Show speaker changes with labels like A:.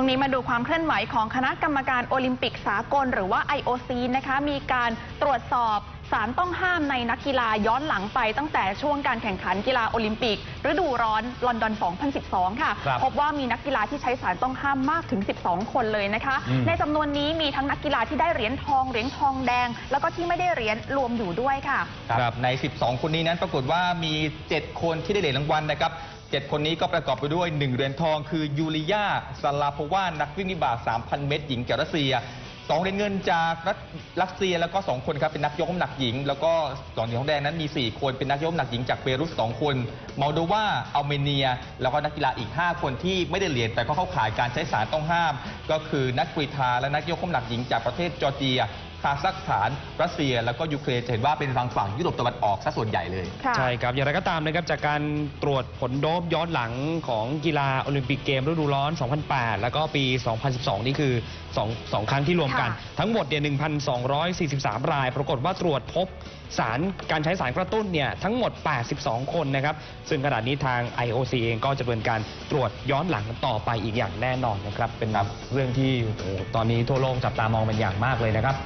A: ช่วงนี้มาดูความเคลื่อนไหวของคณะกรรมการโอลิมปิกสากล หรือว่า IOC นะคะ มีการตรวจสอบสารต้องห้ามในนักกีฬาย้อนหลังไปตั้งแต่ช่วงการแข่งขันกีฬาโอลิมปิก ฤดูร้อนลอนดอน 2012 ค่ะ
B: ครับ
A: พบว่ามีนักกีฬาที่ใช้สารต้องห้ามมากถึง 12 คนเลยนะคะ
B: อืม
A: ในจำนวนนี้มีทั้งนักกีฬาที่ได้เหรียญทอง เหรียญทองแดง แล้วก็ที่ไม่ได้เหรียญรวมอยู่ด้วยค่ะ
B: ครับ ใน 12 คนนี้นั้นปรากฏว่ามี 7 คนที่ได้เหรียญรางวัลนะครับ 7 คนนี้ก็ประกอบไปด้วย 1 เหรียญทอง คือยูริยาซาลาโพวานักวิ่งนิบาต3,000 เมตรหญิงจากรัสเซีย2เหรียญเงินจากรัสรัสเซียแล้วก็ 2 คนครับเป็นนักยกน้ำหนักหญิง แล้วก็2เหรียญทองแดงนั้นมี 4 คนเป็นนักยกน้ำหนักหญิงจากเบรุส2คนมอลโดวาอัลเมเนีย แล้วก็นักกีฬาอีก 5 คนที่ไม่ได้เหรียญแต่ก็เข้าข่ายการใช้สารต้องห้าม ก็คือนักกรีฑาและนักยกน้ำหนักหญิงจากประเทศจอร์เจีย คาซัคสถานรัสเซีย แล้วก็ยูเครนจะเห็นว่าเป็นทางฝั่งยุโรปตะวันออกซะส่วนใหญ่เลย
A: ค่ะ
C: ใช่ครับ อย่างไรก็ตามนะครับ จากการตรวจผลโดบย้อนหลังของกีฬาโอลิมปิกเกมฤดูร้อน 2008 แล้วก็ปี 2012 นี่คือ2งครั้งที่รวมกัน
A: ค่ะ
C: ทั้งหมดเนี่ย 1,243 ราย ปรากฏว่าตรวจพบสารการใช้สารกระตุ้นเนี่ยทั้งหมด 82 คนนะครับ ซึ่งขณะนี้ทาง IOC เองก็จะเป็นการตรวจย้อนหลังต่อไปอีกอย่างแน่นอนนะครับ เป็นเรื่องที่โอ้โหตอนนี้ทั่วโลกจับตามองเป็นอย่างมากเลยนะครับ